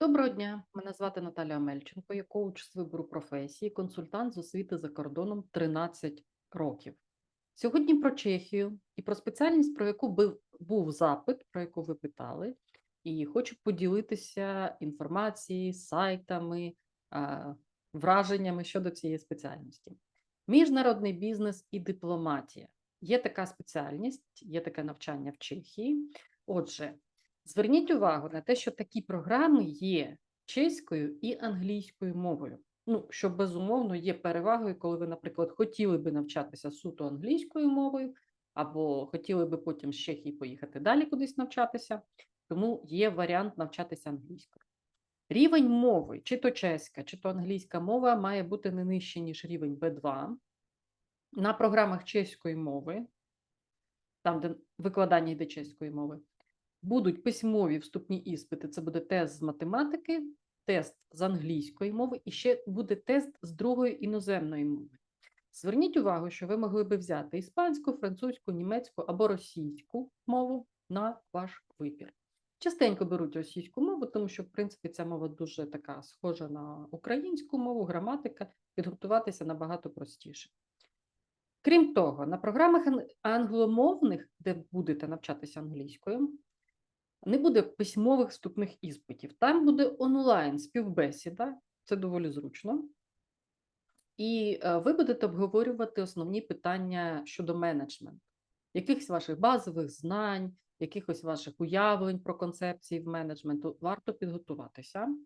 Доброго дня, мене звати Наталя Мельченко, я коуч з вибору професії, консультант з освіти за кордоном 13 років. Сьогодні про Чехію і про спеціальність, про яку був запит, про яку ви питали, і хочу поділитися інформацією, сайтами, враженнями щодо цієї спеціальності. Міжнародний бізнес і дипломатія. Є така спеціальність, є таке навчання в Чехії. Отже, Зверніть увагу на те, що такі програми є чеською і англійською мовою. Ну, що безумовно є перевагою, коли ви, наприклад, хотіли би навчатися суто англійською мовою, або хотіли би потім з Чехії поїхати далі кудись навчатися, тому є варіант навчатися англійською. Рівень мови, чи то чеська, чи то англійська мова, має бути не нижче, ніж рівень B2. На програмах чеської мови, там, де викладання йде чеської мови, будуть письмові вступні іспити. Це буде тест з математики, тест з англійської мови і ще буде тест з другої іноземної мови. Зверніть увагу, що ви могли би взяти іспанську, французьку, німецьку або російську мову на ваш вибір. Частенько беруть російську мову, тому що, в принципі, ця мова дуже така схожа на українську мову, граматика, підготуватися набагато простіше. Крім того, на програмах англомовних, де будете навчатися англійською, не буде письмових вступних іспитів. Там буде онлайн співбесіда, це доволі зручно. І е, ви будете обговорювати основні питання щодо менеджменту, якихось ваших базових знань, якихось ваших уявлень про концепції в менеджменту. Варто підготуватися,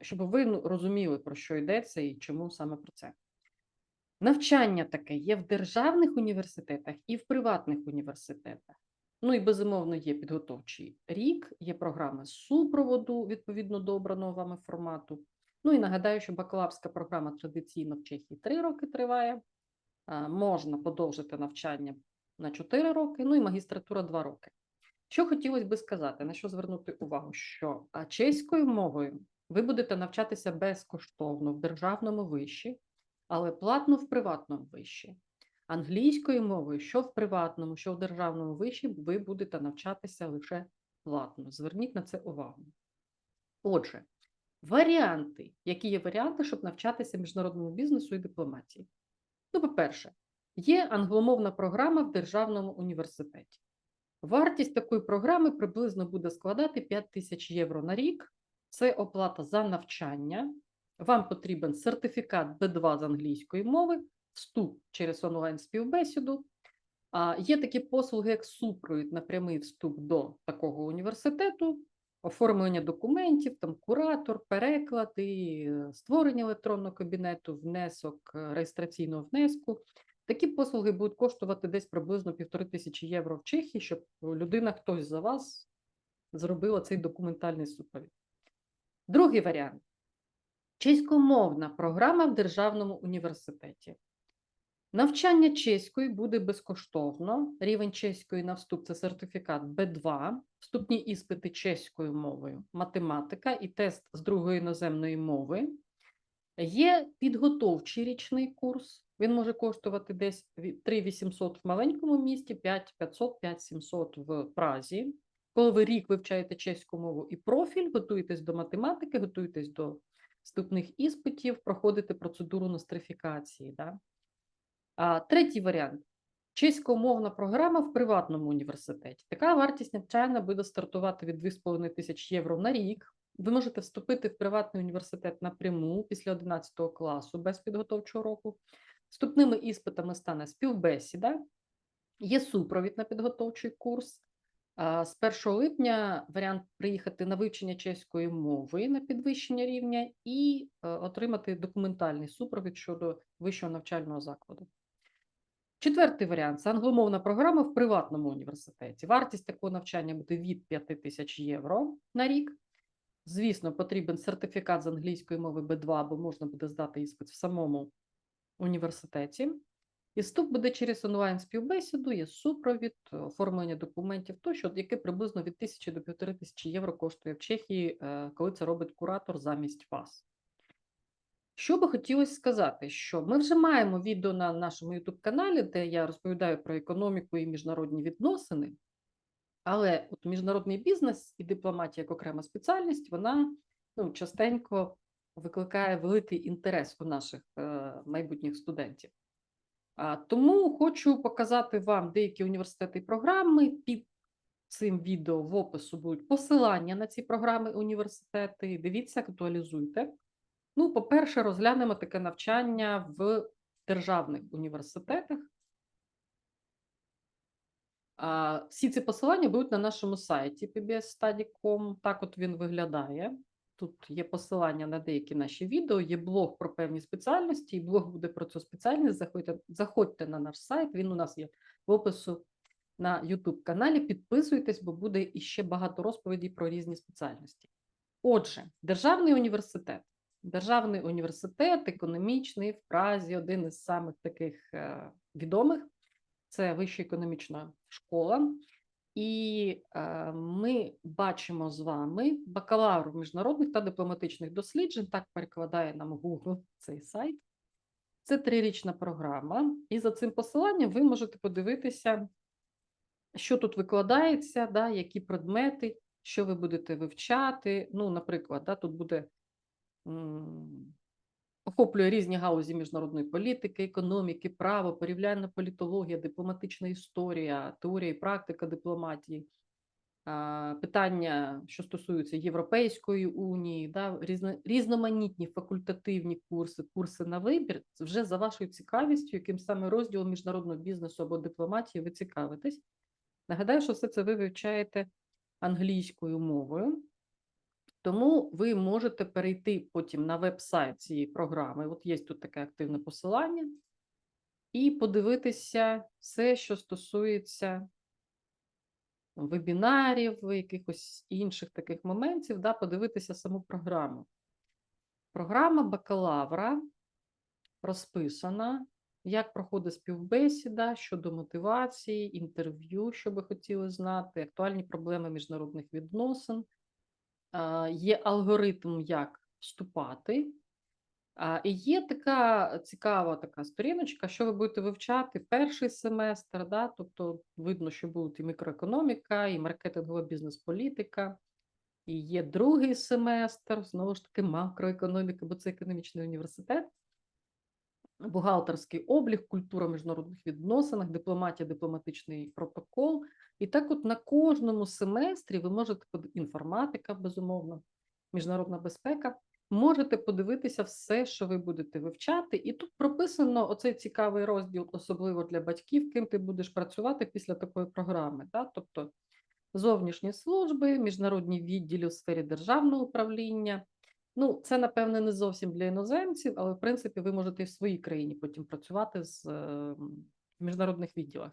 щоб ви ну, розуміли, про що йдеться і чому саме про це. Навчання таке є в державних університетах і в приватних університетах. Ну і безумовно є підготовчий рік, є програми супроводу відповідно до обраного вами формату. Ну і нагадаю, що бакалаврська програма традиційно в Чехії 3 роки триває. Можна подовжити навчання на 4 роки, ну і магістратура 2 роки. Що хотілося би сказати, на що звернути увагу, що чеською мовою ви будете навчатися безкоштовно в державному виші, але платно в приватному виші. Англійською мовою, що в приватному, що в державному виші, ви будете навчатися лише платно. Зверніть на це увагу. Отже, варіанти. Які є варіанти, щоб навчатися міжнародному бізнесу і дипломатії? Ну, по-перше, є англомовна програма в державному університеті. Вартість такої програми приблизно буде складати 5 тисяч євро на рік. Це оплата за навчання. Вам потрібен сертифікат B2 з англійської мови, вступ через онлайн співбесіду. А є такі послуги, як супровід на прямий вступ до такого університету, оформлення документів, там куратор, переклад і створення електронного кабінету, внесок е, реєстраційного внеску. Такі послуги будуть коштувати десь приблизно півтори тисячі євро в Чехії, щоб людина, хтось за вас, зробила цей документальний супровід. Другий варіант чеськомовна програма в державному університеті. Навчання чеської буде безкоштовно. Рівень чеської на вступ це сертифікат Б2, вступні іспити чеською мовою, математика і тест з другої іноземної мови. Є підготовчий річний курс. Він може коштувати десь від 3800 в маленькому місті, 5500, 5700 в Празі. Коли ви рік вивчаєте чеську мову і профіль, готуєтесь до математики, готуєтесь до вступних іспитів, проходите процедуру нострифікації. Да? Третій варіант чеськомовна програма в приватному університеті. Така вартість навчання буде стартувати від 2,5 тисяч євро на рік. Ви можете вступити в приватний університет напряму після 11 класу без підготовчого року. Вступними іспитами стане співбесіда, є супровід на підготовчий курс. З 1 липня варіант приїхати на вивчення чеської мови на підвищення рівня і е, отримати документальний супровід щодо вищого навчального закладу. Четвертий варіант це англомовна програма в приватному університеті. Вартість такого навчання буде від 5 тисяч євро на рік. Звісно, потрібен сертифікат з англійської мови B2, бо можна буде здати іспит в самому університеті. І вступ буде через онлайн співбесіду, є супровід, оформлення документів тощо, яке приблизно від 1000 до 1500 євро коштує в Чехії, е, коли це робить куратор замість вас. Що би хотілося сказати, що ми вже маємо відео на нашому YouTube каналі, де я розповідаю про економіку і міжнародні відносини. Але от міжнародний бізнес і дипломатія як окрема спеціальність, вона ну, частенько викликає великий інтерес у наших е, майбутніх студентів. А, тому хочу показати вам деякі університети і програми. Під цим відео в опису будуть посилання на ці програми університети. Дивіться, актуалізуйте. Ну, по-перше, розглянемо таке навчання в державних університетах. Всі ці посилання будуть на нашому сайті pbsstudy.com. Так от він виглядає. Тут є посилання на деякі наші відео, є блог про певні спеціальності, і блог буде про цю спеціальність. Заходьте, заходьте на наш сайт, він у нас є в опису на YouTube каналі. Підписуйтесь, бо буде іще багато розповідей про різні спеціальності. Отже, державний університет. Державний університет, економічний в Празі, один із самих таких е, відомих. Це вища економічна школа. І е, ми бачимо з вами бакалавр міжнародних та дипломатичних досліджень. Так перекладає нам Google цей сайт. Це трирічна програма, і за цим посиланням ви можете подивитися, що тут викладається, да, які предмети, що ви будете вивчати. Ну, наприклад, да, тут буде охоплює різні галузі міжнародної політики, економіки, право, порівняльна політологія, дипломатична історія, теорія і практика дипломатії, питання, що стосуються Європейської унії, да, різно, різноманітні факультативні курси, курси на вибір, вже за вашою цікавістю, яким саме розділом міжнародного бізнесу або дипломатії ви цікавитесь. Нагадаю, що все це ви вивчаєте англійською мовою. Тому ви можете перейти потім на веб-сайт цієї програми. От є тут таке активне посилання, і подивитися все, що стосується вебінарів, якихось інших таких моментів, да, подивитися саму програму. Програма бакалавра розписана, як проходить співбесіда щодо мотивації, інтерв'ю, що би хотіли знати, актуальні проблеми міжнародних відносин є алгоритм, як вступати. І є така цікава така сторіночка, що ви будете вивчати перший семестр, да? тобто видно, що будуть і мікроекономіка, і маркетингова бізнес-політика, і є другий семестр, знову ж таки, макроекономіка, бо це економічний університет, бухгалтерський облік, культура міжнародних відносин, дипломатія, дипломатичний протокол. І так, от на кожному семестрі ви можете інформатика, безумовно, міжнародна безпека. Можете подивитися все, що ви будете вивчати, і тут прописано оцей цікавий розділ, особливо для батьків, ким ти будеш працювати після такої програми. Да? Тобто зовнішні служби, міжнародні відділі у сфері державного управління. Ну, це, напевне, не зовсім для іноземців, але в принципі ви можете і в своїй країні потім працювати з в міжнародних відділах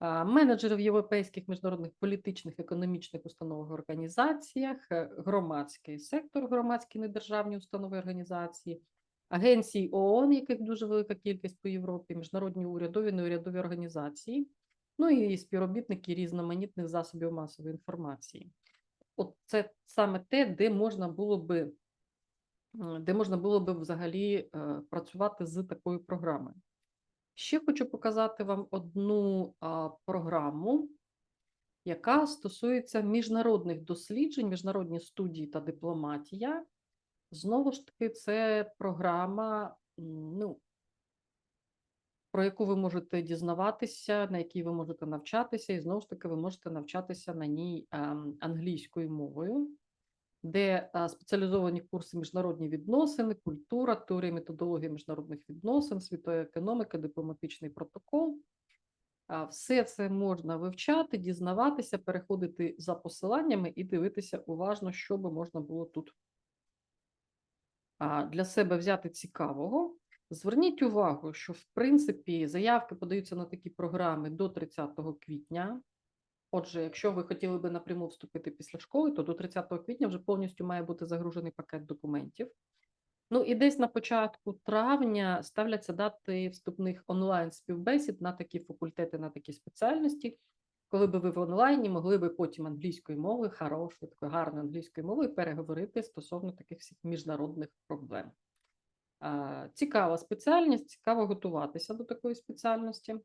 менеджери в європейських міжнародних політичних, економічних установах організаціях, е, громадський сектор, громадські недержавні установи організації, агенції ООН, яких дуже велика кількість по Європі, міжнародні урядові неурядові організації, ну і співробітники різноманітних засобів масової інформації. От це саме те, де можна було би де можна було би взагалі е, працювати з такою програмою. Ще хочу показати вам одну програму, яка стосується міжнародних досліджень, міжнародні студії та дипломатія. Знову ж таки, це програма, ну, про яку ви можете дізнаватися, на якій ви можете навчатися, і знову ж таки, ви можете навчатися на ній ем, англійською мовою де спеціалізовані курси міжнародні відносини, культура, теорія методології міжнародних відносин, світова економіка, дипломатичний протокол. Все це можна вивчати, дізнаватися, переходити за посиланнями і дивитися уважно, що би можна було тут для себе взяти цікавого. Зверніть увагу, що в принципі заявки подаються на такі програми до 30 квітня. Отже, якщо ви хотіли би напряму вступити після школи, то до 30 квітня вже повністю має бути загружений пакет документів. Ну і десь на початку травня ставляться дати вступних онлайн співбесід на такі факультети, на такі спеціальності, коли би ви в онлайні могли би потім англійською мовою, хорошою, такою гарною англійською мовою переговорити стосовно таких всіх міжнародних проблем. Цікава спеціальність, цікаво готуватися до такої спеціальності.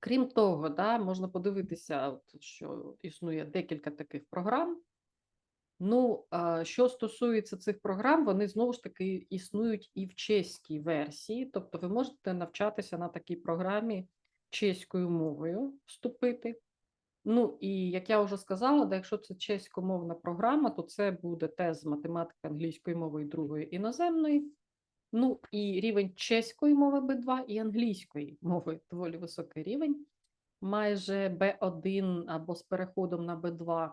Крім того, да, можна подивитися, от, що існує декілька таких програм. Ну, що стосується цих програм, вони знову ж таки існують і в чеській версії, тобто ви можете навчатися на такій програмі чеською мовою вступити. Ну і як я вже сказала, да, якщо це чеськомовна програма, то це буде тест з математики англійської мови і другої іноземної. Ну і рівень чеської мови Б2 і англійської мови доволі високий рівень, майже Б1 або з переходом на Б2.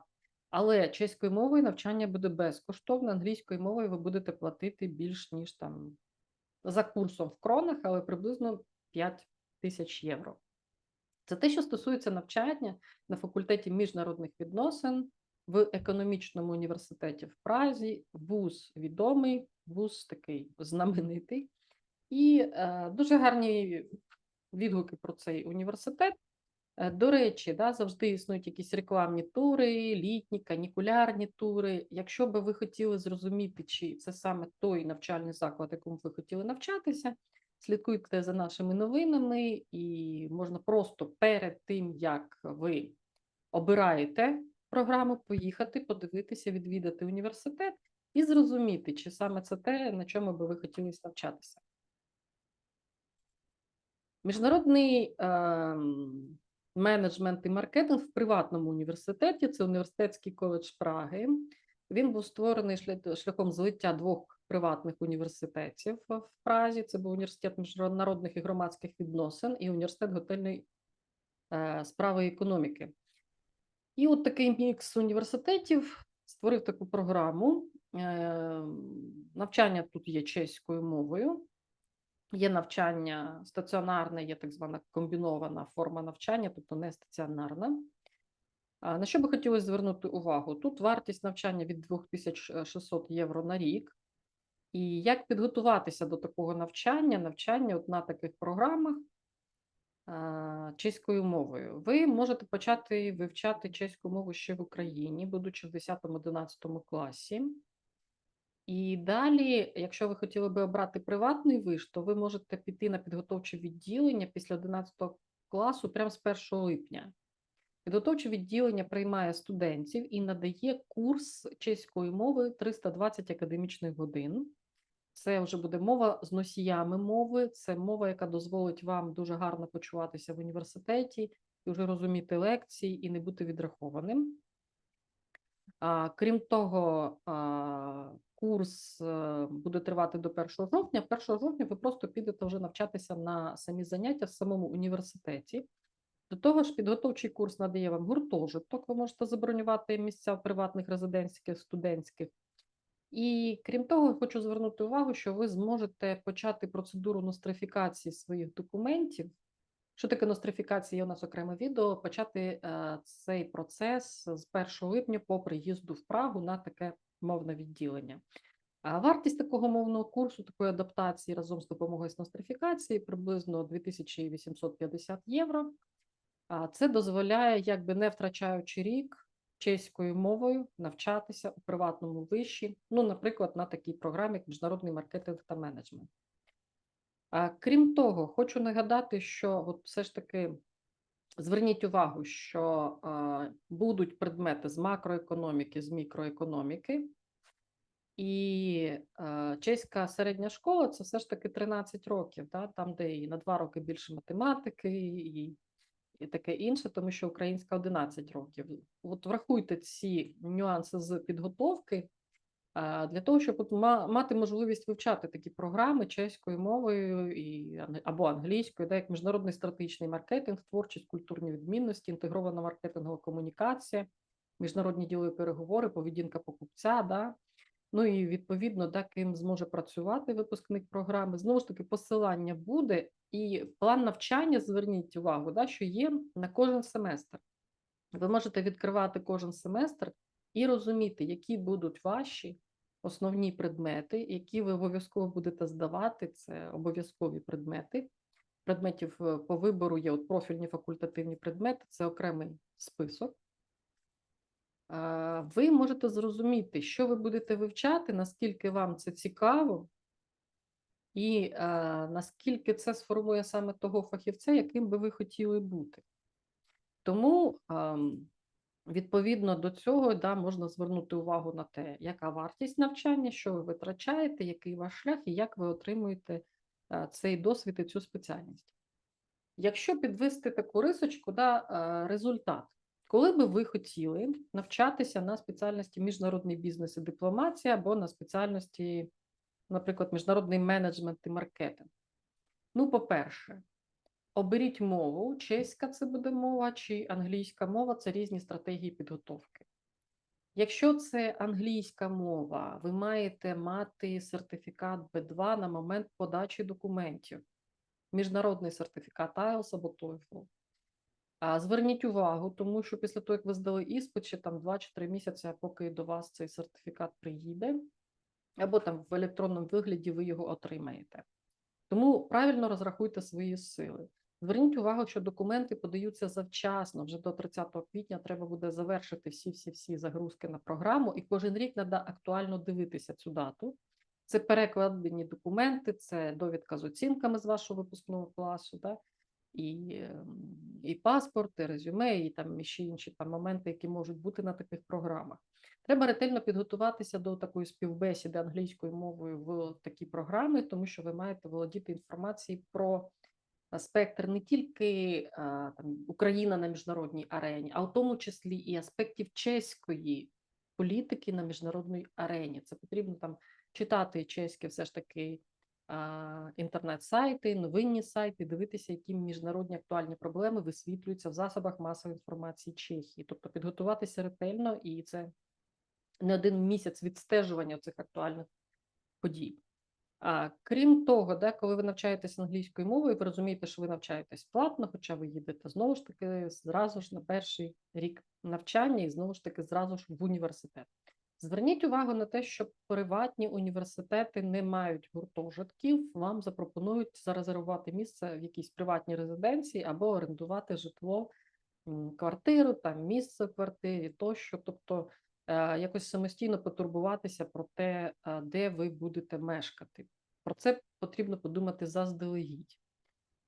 Але чеською мовою навчання буде безкоштовне, англійською мовою ви будете платити більш ніж там за курсом в кронах, але приблизно 5 тисяч євро. Це те, що стосується навчання на факультеті міжнародних відносин в економічному університеті в Празі, вуз відомий, вуз такий знаменитий, і е, дуже гарні відгуки про цей університет. Е, До речі, да, завжди існують якісь рекламні тури, літні, канікулярні тури. Якщо би ви хотіли зрозуміти, чи це саме той навчальний заклад, якому ви хотіли навчатися, слідкуйте за нашими новинами, і можна просто перед тим, як ви обираєте програму, поїхати, подивитися, відвідати університет і зрозуміти, чи саме це те, на чому би ви хотіли навчатися. Міжнародний ем, менеджмент і маркетинг в приватному університеті це університетський коледж Праги. Він був створений шлях- шляхом злиття двох приватних університетів в Празі. Це був університет міжнародних і громадських відносин і університет готельної е, справи економіки. І от такий мікс університетів створив таку програму. Е, Навчання тут є чеською мовою. Є навчання стаціонарне, є так звана комбінована форма навчання, тобто не стаціонарна. На що би хотілося звернути увагу? Тут вартість навчання від 2600 євро на рік. І як підготуватися до такого навчання, навчання от на таких програмах чеською мовою? Ви можете почати вивчати чеську мову ще в Україні, будучи в 10-11 класі. І далі, якщо ви хотіли би обрати приватний виш, то ви можете піти на підготовче відділення після 11 класу прямо з 1 липня. Підготовче відділення приймає студентів і надає курс чеської мови 320 академічних годин. Це вже буде мова з носіями мови, це мова, яка дозволить вам дуже гарно почуватися в університеті і вже розуміти лекції і не бути відрахованим. А, крім того, а, курс е, буде тривати до 1 жовтня. 1 жовтня ви просто підете вже навчатися на самі заняття в самому університеті. До того ж, підготовчий курс надає вам гуртожиток, ви можете забронювати місця в приватних резиденцьких, студентських. І крім того, хочу звернути увагу, що ви зможете почати процедуру нострифікації своїх документів. Що таке нострифікація? Є у нас окреме відео. Почати е, цей процес з 1 липня по приїзду в Прагу на таке мовне відділення. А вартість такого мовного курсу, такої адаптації разом з допомогою з нострифікації приблизно 2850 євро. А це дозволяє, якби не втрачаючи рік, чеською мовою навчатися у приватному виші, ну, наприклад, на такій програмі, як міжнародний маркетинг та менеджмент. А, крім того, хочу нагадати, що от все ж таки зверніть увагу, що а, будуть предмети з макроекономіки, з мікроекономіки, і е, чеська середня школа це все ж таки 13 років, да? там, де і на 2 роки більше математики, і, і таке інше, тому що українська 11 років. От врахуйте ці нюанси з підготовки для того, щоб ма- мати можливість вивчати такі програми чеською мовою і, або англійською, да, як міжнародний стратегічний маркетинг, творчість, культурні відмінності, інтегрована маркетингова комунікація, міжнародні ділові переговори, поведінка покупця. Да? Ну і відповідно, да, ким зможе працювати випускник програми. Знову ж таки, посилання буде, і план навчання, зверніть увагу, да, що є на кожен семестр. Ви можете відкривати кожен семестр і розуміти, які будуть ваші основні предмети, які ви обов'язково будете здавати. Це обов'язкові предмети. Предметів е, по вибору є от профільні факультативні предмети, це окремий список. Ви можете зрозуміти, що ви будете вивчати, наскільки вам це цікаво, і наскільки це сформує саме того фахівця, яким би ви хотіли бути. Тому, відповідно до цього, да, можна звернути увагу на те, яка вартість навчання, що ви витрачаєте, який ваш шлях і як ви отримуєте цей досвід і цю спеціальність. Якщо підвести таку рисочку, да, результат, коли би ви хотіли навчатися на спеціальності міжнародний бізнес і дипломатія або на спеціальності, наприклад, міжнародний менеджмент і маркетинг? Ну, по-перше, оберіть мову, чеська це буде мова чи англійська мова це різні стратегії підготовки. Якщо це англійська мова, ви маєте мати сертифікат B2 на момент подачі документів, міжнародний сертифікат IELTS або TOEFL. Зверніть увагу, тому що після того, як ви здали іспит, ще там 2 чи 3 місяці, поки до вас цей сертифікат приїде, або там в електронному вигляді ви його отримаєте. Тому правильно розрахуйте свої сили. Зверніть увагу, що документи подаються завчасно. Вже до 30 квітня треба буде завершити всі-всі-всі загрузки на програму, і кожен рік треба актуально дивитися цю дату. Це перекладені документи, це довідка з оцінками з вашого випускного класу, да? І, ем, і паспорт, і резюме, і там ще інші там моменти, які можуть бути на таких програмах. Треба ретельно підготуватися до такої співбесіди англійською мовою в такі програми, тому що ви маєте володіти інформацією про спектр не тільки а, там, Україна на міжнародній арені, а в тому числі і аспектів чеської політики на міжнародній арені. Це потрібно там читати чеські все ж таки інтернет-сайти, новинні сайти, дивитися, які міжнародні актуальні проблеми висвітлюються в засобах масової інформації Чехії, тобто підготуватися ретельно, і це не один місяць відстежування цих актуальних подій. А крім того, де коли ви навчаєтесь англійською мовою, ви розумієте, що ви навчаєтесь платно, хоча ви їдете знову ж таки зразу ж на перший рік навчання і знову ж таки зразу ж в університет. Зверніть увагу на те, що приватні університети не мають гуртожитків, вам запропонують зарезервувати місце в якійсь приватній резиденції або орендувати житло, квартиру, там місце в квартирі тощо. Тобто Е, якось самостійно потурбуватися про те, е, де ви будете мешкати. Про це потрібно подумати заздалегідь.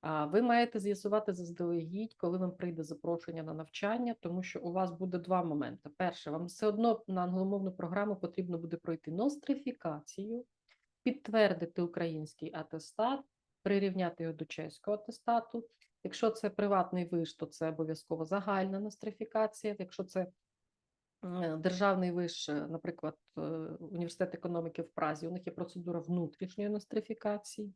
Ви маєте з'ясувати заздалегідь, коли вам прийде запрошення на навчання, тому що у вас буде два моменти. Перше, вам все одно на англомовну програму потрібно буде пройти нострифікацію, підтвердити український атестат, прирівняти його до чеського атестату. Якщо це приватний виш, то це обов'язково загальна нострифікація. Якщо це Е, державний виш, е, наприклад, е, університет економіки в Празі, у них є процедура внутрішньої нострифікації.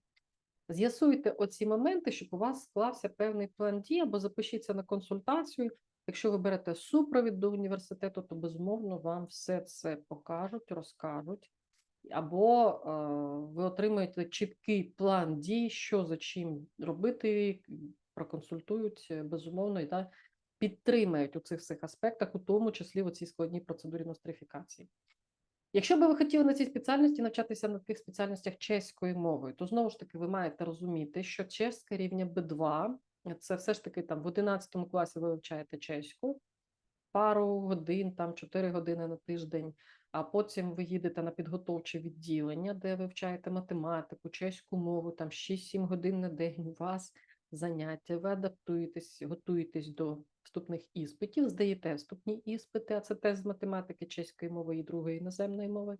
З'ясуйте оці моменти, щоб у вас склався певний план дій, або запишіться на консультацію. Якщо ви берете супровід до університету, то безумовно вам все це покажуть, розкажуть, або е, ви отримаєте чіткий план дій, що за чим робити, проконсультують безумовно і да, підтримають у цих всіх аспектах, у тому числі у цій складній процедурі нострифікації. Якщо би ви хотіли на цій спеціальності навчатися на тих спеціальностях чеською мовою, то знову ж таки ви маєте розуміти, що чеська рівня B2 це все ж таки там в 11 класі ви вивчаєте чеську, пару годин, там 4 години на тиждень, а потім ви їдете на підготовче відділення, де ви вивчаєте математику, чеську мову, там 6-7 годин на день у вас заняття, ви адаптуєтесь, готуєтесь до вступних іспитів, здаєте вступні іспити, а це тест з математики, чеської мови і другої іноземної мови.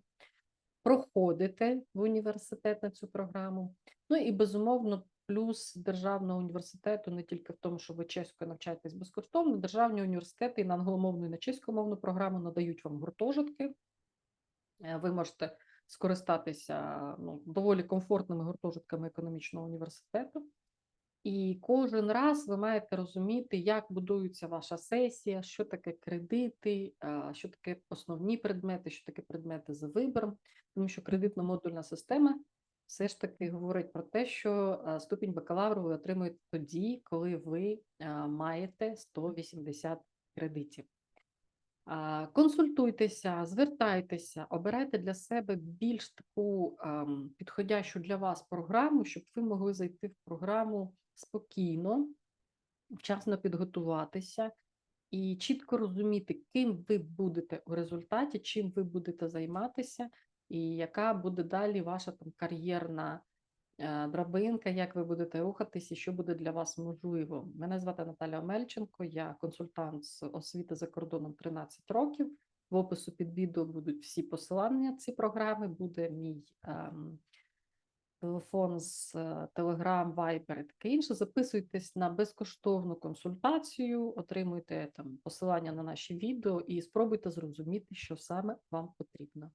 Проходите в університет на цю програму. Ну і безумовно, плюс державного університету не тільки в тому, що ви чеською навчаєтесь безкоштовно, державні університети і на англомовну і на чеськомовну програму надають вам гуртожитки. Е, ви можете скористатися ну, доволі комфортними гуртожитками економічного університету. І кожен раз ви маєте розуміти, як будується ваша сесія, що таке кредити, що таке основні предмети, що таке предмети за вибором, тому що кредитно-модульна система все ж таки говорить про те, що ступінь бакалавру ви отримуєте тоді, коли ви маєте 180 кредитів. Консультуйтеся, звертайтеся, обирайте для себе більш таку підходящу для вас програму, щоб ви могли зайти в програму спокійно, вчасно підготуватися і чітко розуміти, ким ви будете у результаті, чим ви будете займатися, і яка буде далі ваша там кар'єрна е, драбинка, як ви будете рухатись і що буде для вас можливо. Мене звати Наталя Омельченко, я консультант з освіти за кордоном 13 років. В опису під відео будуть всі посилання ці програми. Буде мій ем, телефон з е, Telegram, Viber і таке інше. Записуйтесь на безкоштовну консультацію, отримуйте там посилання на наші відео і спробуйте зрозуміти, що саме вам потрібно.